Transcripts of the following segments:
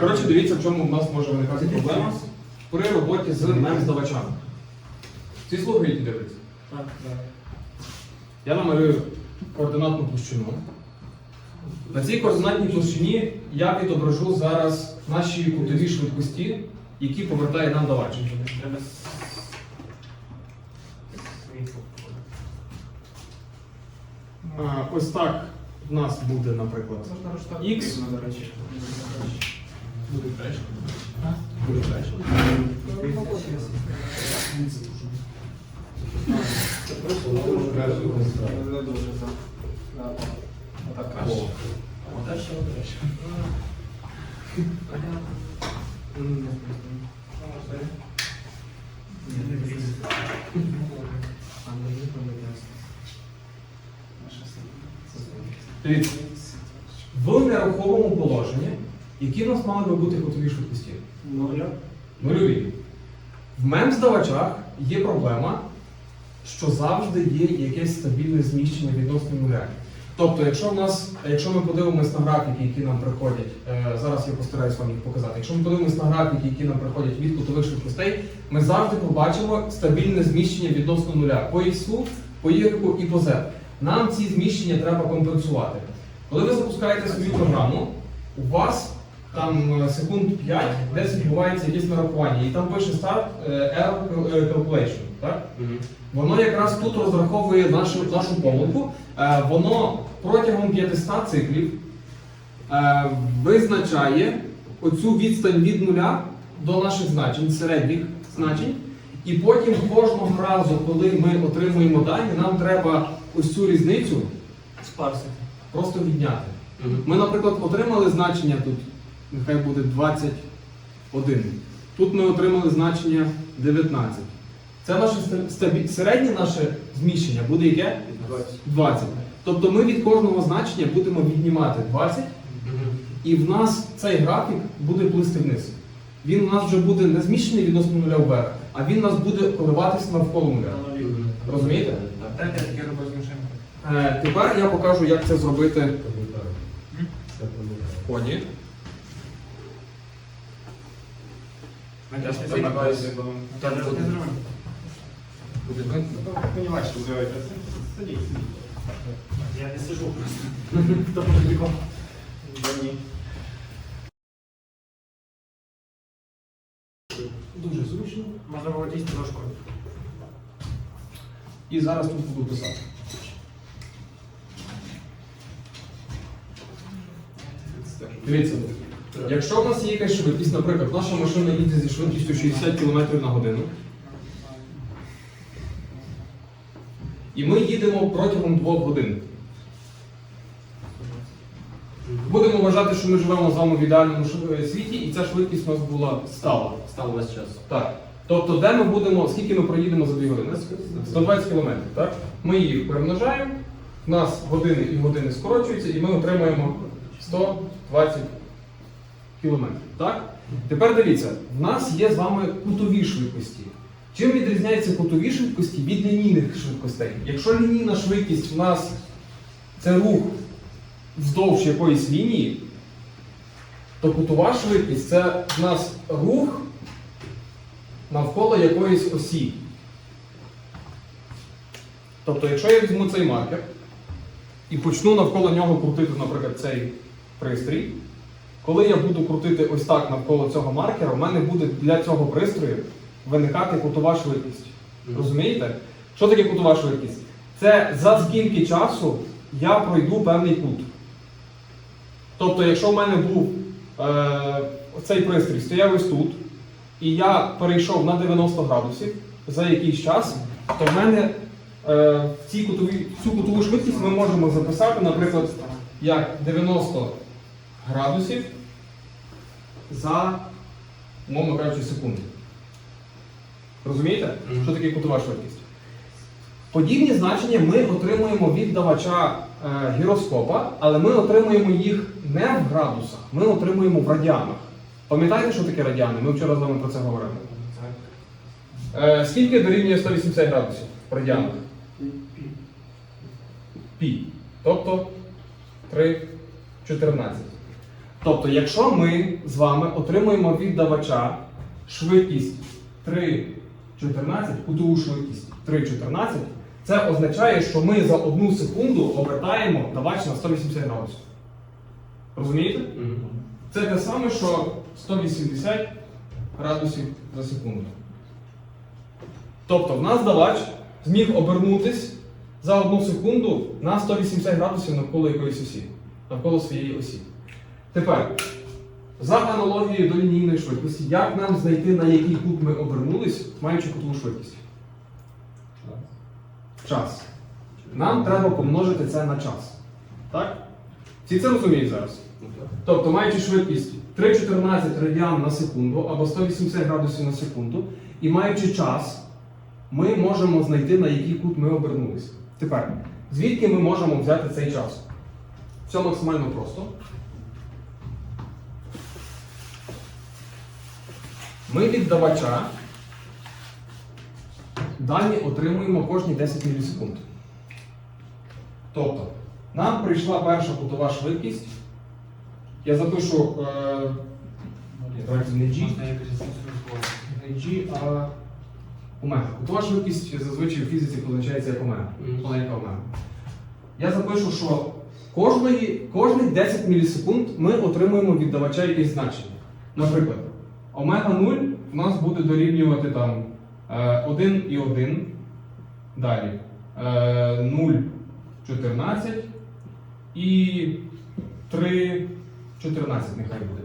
Коротше, дивіться, в чому в нас може виникати проблема при роботі з мем-здавачами. Всі слухають і дивляться. Так, так. Я намалюю координатну площину. На цій координатній площині я відображу зараз наші кутові швидкості, які повертає нам давач. Е, Ось так в нас буде, наприклад, X. Буде краще. Буде краще. Не дуже так. Отак краще. Отак ще краще. Дивіться, в нерухомому положенні, які в нас мали би бути кутові швидкості? Ну, я. Нульові. В мем-здавачах є проблема, що завжди є якесь стабільне зміщення відносно нуля. Тобто, якщо в нас, якщо ми подивимось на графіки, які нам приходять, е, зараз я постараюсь вам їх показати. Якщо ми подивимось на графіки, які нам приходять від кутових швидкостей, ми завжди побачимо стабільне зміщення відносно нуля по X, по Y і по Z. Нам ці зміщення треба компенсувати. Коли ви запускаєте свою програму, у вас там е, секунд 5 десь відбувається якесь нарахування, і там пише start е, error е, calculation. Так? Воно якраз тут розраховує нашу, нашу помилку. Воно протягом 500 циклів визначає оцю відстань від нуля до наших значень, середніх значень. І потім кожного разу, коли ми отримуємо дані, нам треба ось цю різницю Спарсити. просто відняти. Ми, наприклад, отримали значення тут, нехай буде 21. Тут ми отримали значення 19. Це наше стабі- середнє наше зміщення буде яке? 20. Тобто ми від кожного значення будемо віднімати 20, і в нас цей графік буде плисти вниз. Він у нас вже буде не зміщений відносно нуля вверх, а він нас буде коливатися навколо нуля. Розумієте? Таке. Е, тепер я покажу, як це зробити в коді. Понимаешь, что делать. Садись. Я не сижу просто. Кто под бегом? Да не. Дійсно дошку. І зараз тут буду писати. Дивіться, якщо в нас є якась швидкість, наприклад, наша машина їде зі швидкістю 60 км на годину, і ми їдемо протягом двох годин. Будемо вважати, що ми живемо з вами в ідеальному світі, і ця швидкість у нас була стала. Став весь час. Так. Тобто, де ми будемо, скільки ми проїдемо за 2 години? 120 кілометрів, так? Ми їх перемножаємо, в нас години і години скорочуються, і ми отримаємо 120 кілометрів. Так? Тепер дивіться, в нас є з вами кутові швидкості. Чим відрізняються кутові швидкості від лінійних швидкостей? Якщо лінійна швидкість в нас це рух вздовж якоїсь лінії, то кутова швидкість це в нас рух навколо якоїсь осі. Тобто, якщо я візьму цей маркер і почну навколо нього крутити, наприклад, цей пристрій, коли я буду крутити ось так навколо цього маркера, у мене буде для цього пристрою виникати кутова швидкість. Розумієте? Що таке кутова швидкість? Це за скільки часу я пройду певний кут. Тобто, якщо в мене був е, цей пристрій стояв ось тут, і я перейшов на 90 градусів за якийсь час, то в мене е, в цій кутовій, цю кутову швидкість ми можемо записати, наприклад, як 90 градусів за, умовно кажучи, секунду. Розумієте, Мгм. що таке кутова швидкість? Подібні значення ми отримуємо від давача е, гіроскопа, але ми отримуємо їх не в градусах, ми отримуємо в радіанах. Пам'ятаєте, що таке радіани? Ми вчора з вами про це говорили. Е, скільки дорівнює 180 градусів в радіанах? Пі. Тобто 3,14. Тобто, якщо ми з вами отримуємо від давача швидкість 3,14, кутову швидкість 3,14, це означає, що ми за одну секунду обертаємо давач на 180 градусів. Розумієте? Це те саме, що 180 градусів за секунду. Тобто в нас давач зміг обернутись за одну секунду на 180 градусів навколо якоїсь осі, навколо своєї осі. Тепер, за аналогією до лінійної швидкості, як нам знайти, на який кут ми обернулись, маючи кутову швидкість? Час. Нам треба помножити це на час. Так? Всі це розуміють зараз? Тобто, маючи швидкість 3,14 радіан на секунду або 180 градусів на секунду, і маючи час, ми можемо знайти, на який кут ми обернулися. Тепер, звідки ми можемо взяти цей час? Все максимально просто. Ми від давача дані отримуємо кожні 10 мілісекунд. Тобто, нам прийшла перша кутова швидкість. Я запишу. Е, не G, не G, а омега. Кутова швидкість зазвичай в фізиці позначається як омега. Маленька омега. Я запишу, що кожної, кожних 10 мілісекунд ми отримуємо від давача якесь значення. Наприклад, омега 0 у нас буде дорівнювати там е, 1 і 1. Далі е, 0, 14 і 3, 14 нехай буде.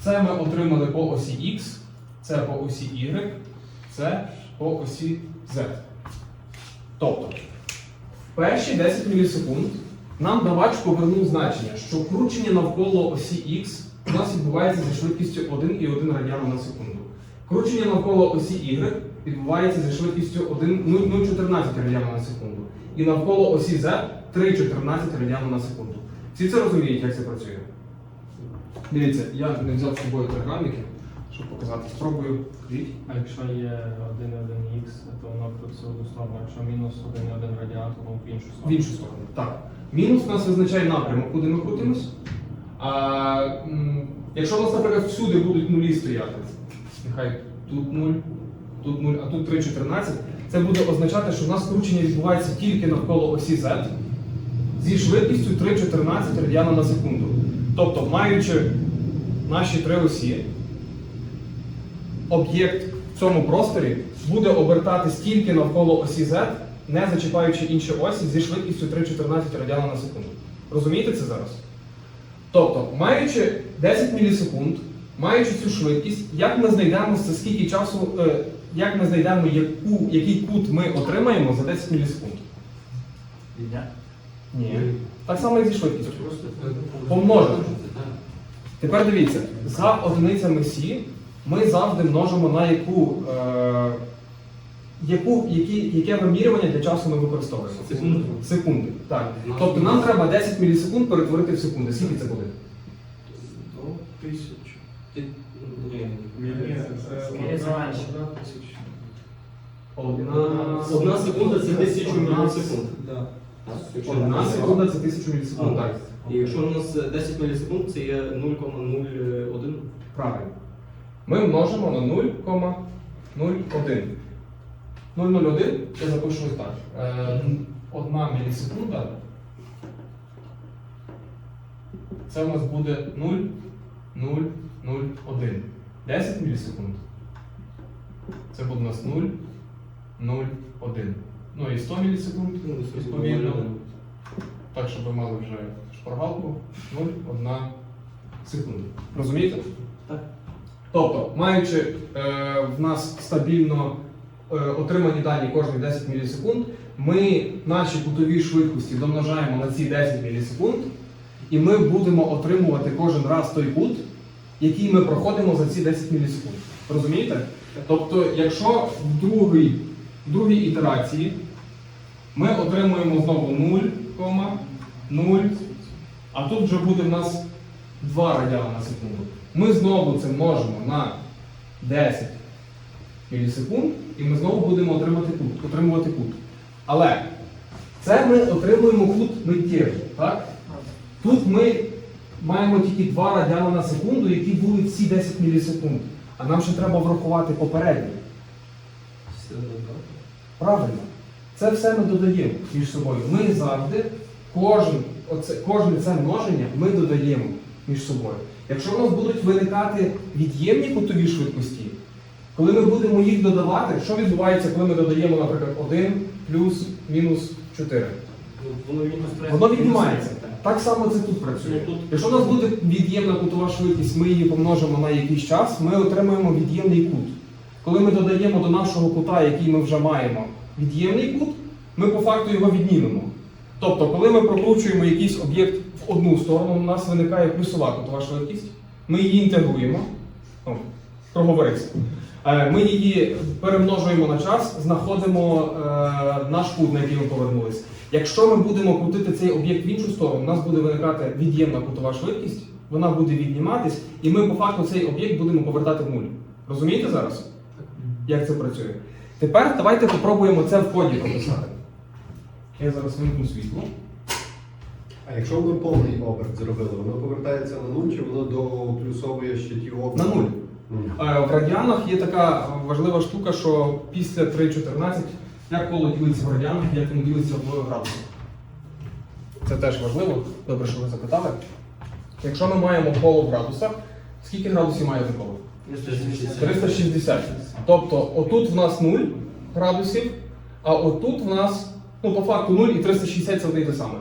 Це ми отримали по осі X, це по осі Y, це по осі Z. Тобто, в перші 10 мілісекунд нам давач повернув значення, що кручення навколо осі X у нас відбувається зі швидкістю 1,1 радіана на секунду. Кручення навколо осі Y відбувається зі швидкістю 1,014 радіана на секунду. І навколо осі Z 3,14 радіана на секунду. Всі це розуміють, як це працює? Дивіться, я не взяв з собою триграміки, щоб показати. Спробую. Кріть. А якщо є 1,1х, то воно крутиться в сторону. Якщо мінус 1,1 радіатор, воно в іншу сторону. В іншу сторону. Так. Мінус у нас визначає напрямок, куди ми крутимось. А, м, якщо у нас, наприклад, всюди будуть нулі стояти, нехай тут 0, тут 0, а тут 3,14, це буде означати, що у нас кручення відбувається тільки навколо осі Z зі швидкістю 3,14 радіана на секунду. Тобто, маючи наші три осі, об'єкт в цьому просторі буде обертатись тільки навколо осі Z, не зачіпаючи інші осі зі швидкістю 3,14 радіана на секунду. Розумієте це зараз? Тобто, маючи 10 мілісекунд, маючи цю швидкість, як ми знайдемо за скільки часу, е, як ми знайдемо, яку, який кут ми отримаємо за 10 мілісекунд? Ні. Так само, як зі швидкістю. Помножити. Тепер дивіться, за одиницями Сі ми завжди множимо на яку, е, яку які, яке вимірювання для часу ми використовуємо. Секунду. Секунди. Так. Тобто нам треба 10 мілісекунд перетворити в секунди. Скільки це буде? Одна, секунда це тисячу Одна мілісекунд. Одна секунда це тисячу мілісекунд. Так. І якщо у нас 10 мілісекунд, це є 0,01. Правильно. Ми множимо на 0,01. 0,01 я запишу ось так. Е, Одна мілісекунда. Це у нас буде 0,001. 10 мілісекунд. Це буде у нас 0,01. Ну і 100 мілісекунд, відповідно. Так, щоб ви мали вже шпаргалку 0,1 секунда. Розумієте? Так. Тобто, маючи е, в нас стабільно е, отримані дані кожні 10 мілісекунд, ми наші кутові швидкості домножаємо на ці 10 мілісекунд, і ми будемо отримувати кожен раз той кут, який ми проходимо за ці 10 мілісекунд. Розумієте? Тобто, якщо в другій, в другій ітерації ми отримуємо знову 0,0, а тут вже буде в нас 2 радіани на секунду. Ми знову це множимо на 10 мілісекунд, і ми знову будемо отримати кут, отримувати кут. Але це ми отримуємо кут миттєво. Так? Тут ми маємо тільки 2 радіани на секунду, які були всі 10 мілісекунд. А нам ще треба врахувати попередні. Правильно. Це все ми додаємо між собою. Ми завжди, кожен, оце, кожне це множення ми додаємо між собою. Якщо в нас будуть виникати від'ємні кутові швидкості, коли ми будемо їх додавати, що відбувається, коли ми додаємо, наприклад, 1 плюс мінус 4? Ну, Воно мінус. Воно віднімається. Так само це тут працює. Ну, Якщо у нас буде від'ємна кутова швидкість, ми її помножимо на якийсь час, ми отримаємо від'ємний кут. Коли ми додаємо до нашого кута, який ми вже маємо, від'ємний кут, ми по факту його віднімемо. Тобто, коли ми прокручуємо якийсь об'єкт в одну сторону, у нас виникає плюсова кутова швидкість, ми її інтегруємо. О, проговорився. Е, Ми її перемножуємо на час, знаходимо е, наш кут, на який ми повернулися. Якщо ми будемо крутити цей об'єкт в іншу сторону, у нас буде виникати від'ємна кутова швидкість, вона буде відніматись, і ми по факту цей об'єкт будемо повертати в нуль. Розумієте зараз, як це працює? Тепер давайте попробуємо це в коді прописати. Я зараз вимкну світло. А якщо ми повний оберт зробили, воно повертається на нуль чи воно до плюсової ще ті оберти? На нуль. Нуль. Е, В радіанах є така важлива штука, що після 3.14 як коло ділиться в радіанах, як воно ділиться в градусах. Це теж важливо. Добре, що ви запитали. Якщо ми маємо коло в градусах, скільки градусів має це коло? 360. Тобто отут в нас 0 градусів, а отут в нас, ну по факту 0 і 360 це одне й те саме.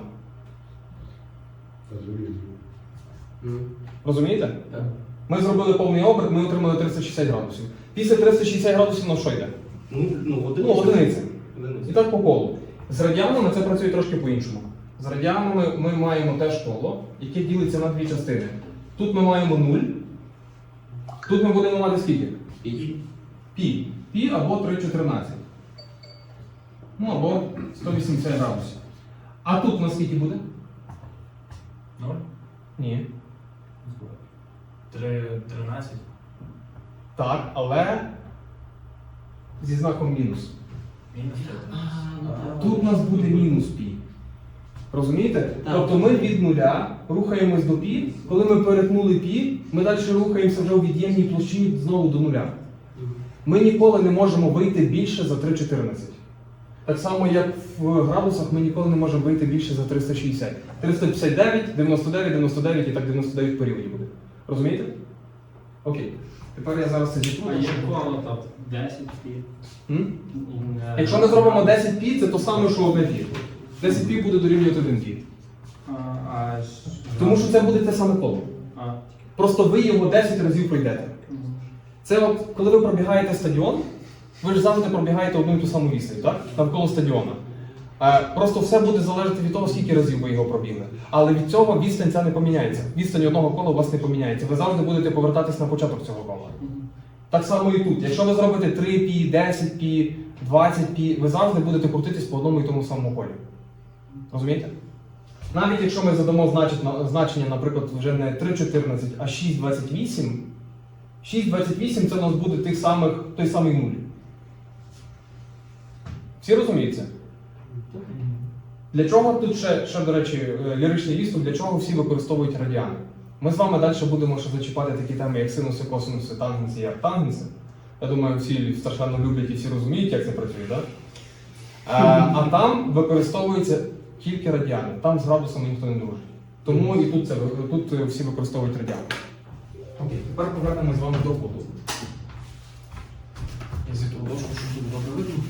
Розумієте? Так. Ми зробили повний оберт, ми отримали 360 градусів. Після 360 градусів на що йде? Ну, ну, Ну, одиниця. одиниця. Одиниця. І так по колу. З радіанами це працює трошки по-іншому. З радіанами ми маємо теж коло, яке ділиться на дві частини. Тут ми маємо 0. Тут ми будемо мати скільки? І Пі. Пі або 3,14. Ну або 180 градусів. А тут у нас скільки буде? Ноль? Ні. Три, тринадцять? Так, але зі знаком мінус. Мінус три. Тут у нас буде мінус пі. Розумієте? Так. Тобто ми від нуля рухаємось до пі. Коли ми перетнули пі, ми далі рухаємося вже у від'ємній площині знову до нуля. Ми ніколи не можемо вийти більше за 3,14. Так само, як в градусах, ми ніколи не можемо вийти більше за 360. 359, 99, 99 і так 99 в періоді буде. Розумієте? Окей. Тепер я зараз це зітру. А є коло там 10 пі. Якщо ми зробимо 10 пі, це то саме, що одне пі. 10 пі буде дорівнювати 1 пі. А, Тому що це буде те саме коло. Просто ви його 10 разів пройдете. Це от коли ви пробігаєте стадіон, ви ж завжди пробігаєте одну і ту саму відстань, так? Навколо стадіона. Е, Просто все буде залежати від того, скільки разів ви його пробігли. Але від цього відстань ця не поміняється. Відстань одного кола у вас не поміняється. Ви завжди будете повертатись на початок цього кола. Так само і тут. Якщо ви зробите 3 пі, 10 пі, 20 пі, ви завжди будете крутитись по одному і тому самому колі. Розумієте? Навіть якщо ми задамо значення, наприклад, вже не 3,14, а 6,28, 6,28 це у нас буде тих самих, той самий нуль. Всі розуміють це? Для чого тут ще, ще до речі, е, ліричний відступ, для чого всі використовують радіани? Ми з вами далі будемо ще зачіпати такі теми, як синуси, косинуси, тангенси і арктангенси. Я думаю, всі страшенно люблять і всі розуміють, як це працює, так? А, а там використовується тільки радіани. Там з градусами ніхто не дружить. Тому і тут це тут е, всі використовують радіани. Окей, Тепер повернемо з вами до воду. Я звідти ложку, щоб тут добре видно.